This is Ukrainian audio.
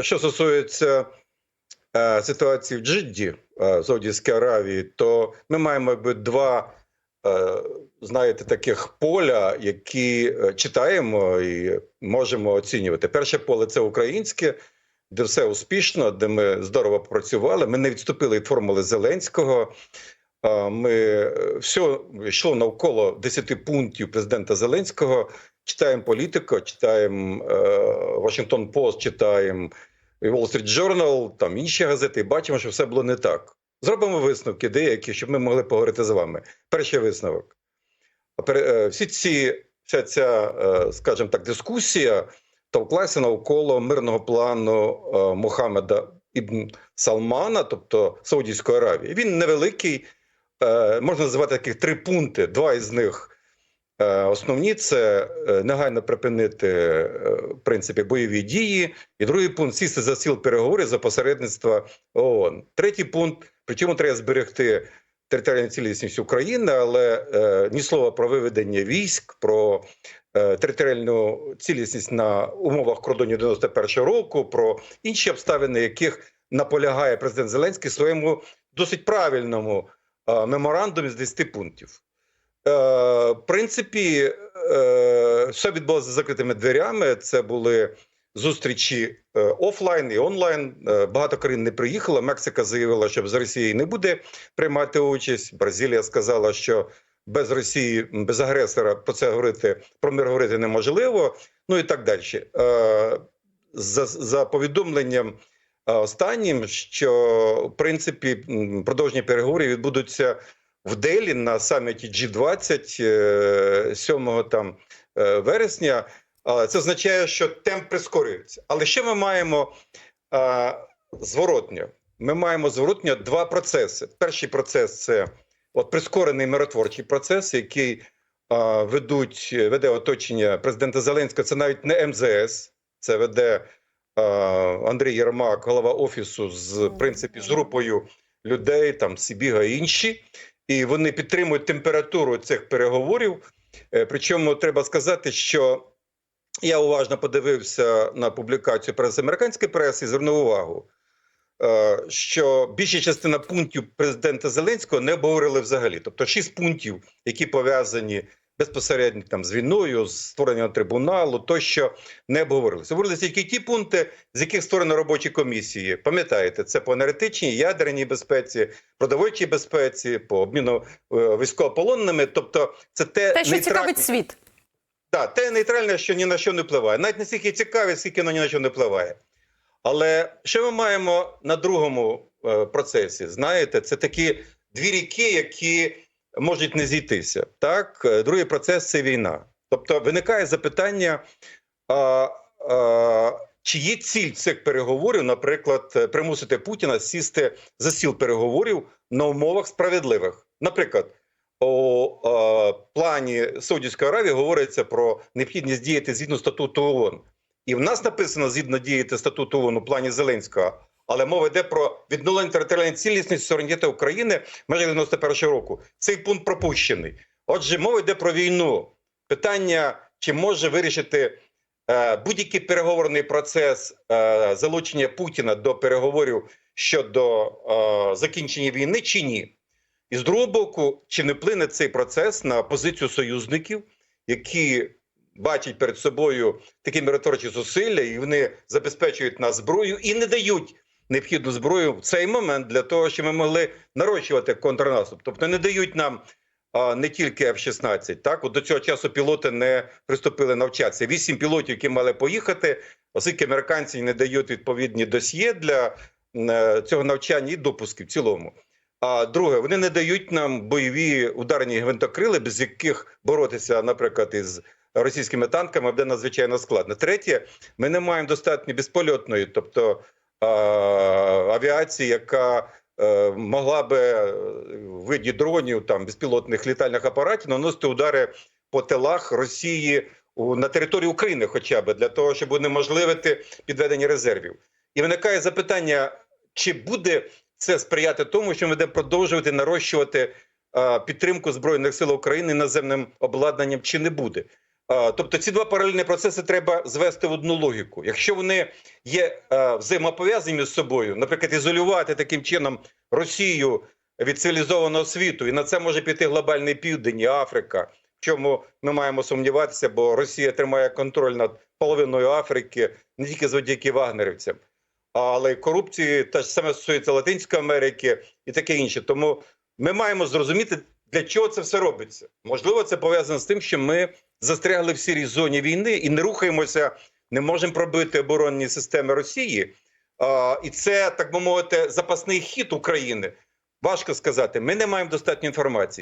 що стосується е, ситуації в Джидді, е, Саудівській Аравії, то ми маємо якби два. е, Знаєте, таких поля, які е, читаємо і можемо оцінювати. Перше поле це українське, де все успішно, де ми здорово попрацювали. Ми не відступили від формули Зеленського. Ми е, все йшло навколо 10 пунктів президента Зеленського. Політику, читаємо е, Washington Post, читаємо Wall Street Journal, там інші газети, і бачимо, що все було не так. Зробимо висновки деякі, щоб ми могли поговорити з вами. Перший висновок. Е, Всі ці, вся ця, е, скажімо так, дискусія товклася навколо мирного плану е, Мухаммеда Ібн Салмана, тобто Саудівської Аравії. Він невеликий, можна називати таких три пункти. Два із них основні це е, негайно припинити е, в принципі бойові дії. І другий пункт сісти за стіл переговорів за посередництва ООН. Третій пункт, причому треба зберегти територіальну цілісність України, але е, ні слова про виведення військ, про е, територіальну цілісність на умовах кордонів 91-го року, про інші обставини, яких наполягає президент Зеленський в своєму досить правильному е, меморандумі з 10 пунктів. Е, в принципі, е, все відбулося за закритими дверями. Це були зустрічі е, офлайн і онлайн. Багато країн не приїхало. Мексика заявила, що з Росії не буде приймати участь. Бразилія сказала, що без Росії, без агресора про це говорити про мир говорити неможливо. Ну і так далі. За, за повідомленням останнім, що в принципі м, продовження переговорів відбудуться в Делі на саміті G20 е, 7 там е, вересня. Це означає, що темп прискорюється. Але що ми маємо е, зворотньо? Ми маємо зворотньо два процеси. Перший процес це от прискорений миротворчий процес, який е, ведуть веде оточення президента Зеленського. Це навіть не МЗС, це веде е, Андрій Єрмак, голова офісу, з в принципі з групою людей, там Сібіга і інші, і вони підтримують температуру цих переговорів. Е, Причому треба сказати, що я уважно подивився на публікацію преси американської преси і звернув увагу, е, що більша частина пунктів президента Зеленського не обговорили взагалі. Тобто шість пунктів, які пов'язані безпосередньо там з війною, з створенням трибуналу, тощо не обговорилися. Говорилися тільки ті пункти, з яких створено робочі комісії. Пам'ятаєте, це по енергетичній, ядерній безпеці, продовольчій безпеці, по обміну е, військовополонними. Тобто, це те, Те, що нейтральне- цікавить світ. так, те нейтральне, що ні на що не впливає. Навіть не стільки цікаве, скільки воно ні на що не впливає. Але що ми маємо на другому е, процесі? Знаєте, це такі дві ріки, які можуть не зійтися. Так, Е, другий процес це війна. Тобто виникає запитання, а, а, чи є ціль цих переговорів, наприклад, е, примусити Путіна сісти за стіл переговорів на умовах справедливих. Наприклад, у е, плані Саудівської Аравії говориться про необхідність діяти згідно статуту ООН. І в нас написано згідно діяти статуту ООН у плані Зеленського, але мова йде про відновлення територіальної цілісності суверенітету України в межах 91 року. Цей пункт пропущений. Отже, мова йде про війну. Питання, чи може вирішити е, будь-який переговорний процес е, залучення Путіна до переговорів щодо е, закінчення війни, чи ні? І з другого боку, чи не вплине цей процес на позицію союзників, які бачать перед собою такі миротворчі зусилля, і вони забезпечують нас зброю і не дають необхідну зброю в цей момент для того, щоб ми могли нарощувати контрнаступ. Тобто не дають нам не тільки F-16. Так, от до цього часу пілоти не приступили навчатися. Вісім пілотів, які мали поїхати, оскільки американці не дають відповідні досьє для е, цього навчання і допусків в цілому. А друге, вони не дають нам бойові ударні гвинтокрили, без яких боротися, наприклад, із російськими танками буде надзвичайно складно. Третє, ми не маємо достатньо безпольотної, тобто авіації, яка е, могла би е, в виді дронів, там безпілотних літальних апаратів наносити удари по тилах Росії на території України, хоча б для того, щоб унеможливити підведення резервів. І виникає запитання, чи буде це сприяти тому, що ми будемо продовжувати нарощувати підтримку збройних сил України наземним обладнанням, чи не буде. А, Тобто ці два паралельні процеси треба звести в одну логіку. Якщо вони є е, взаємопов'язані між собою, наприклад, ізолювати таким чином Росію від цивілізованого світу, і на це може піти глобальний південь і Африка. В чому ми маємо сумніватися, бо Росія тримає контроль над половиною Африки не тільки завдяки вагнерівцям, але й корупції те ж саме стосується Латинської Америки і таке інше. Тому ми маємо зрозуміти, для чого це все робиться. Можливо, це пов'язано з тим, що ми застрягли в сірій зоні війни і не рухаємося, не можемо пробити оборонні системи Росії. А, і це так би мовити запасний хід України. Важко сказати. Ми не маємо достатньо інформації.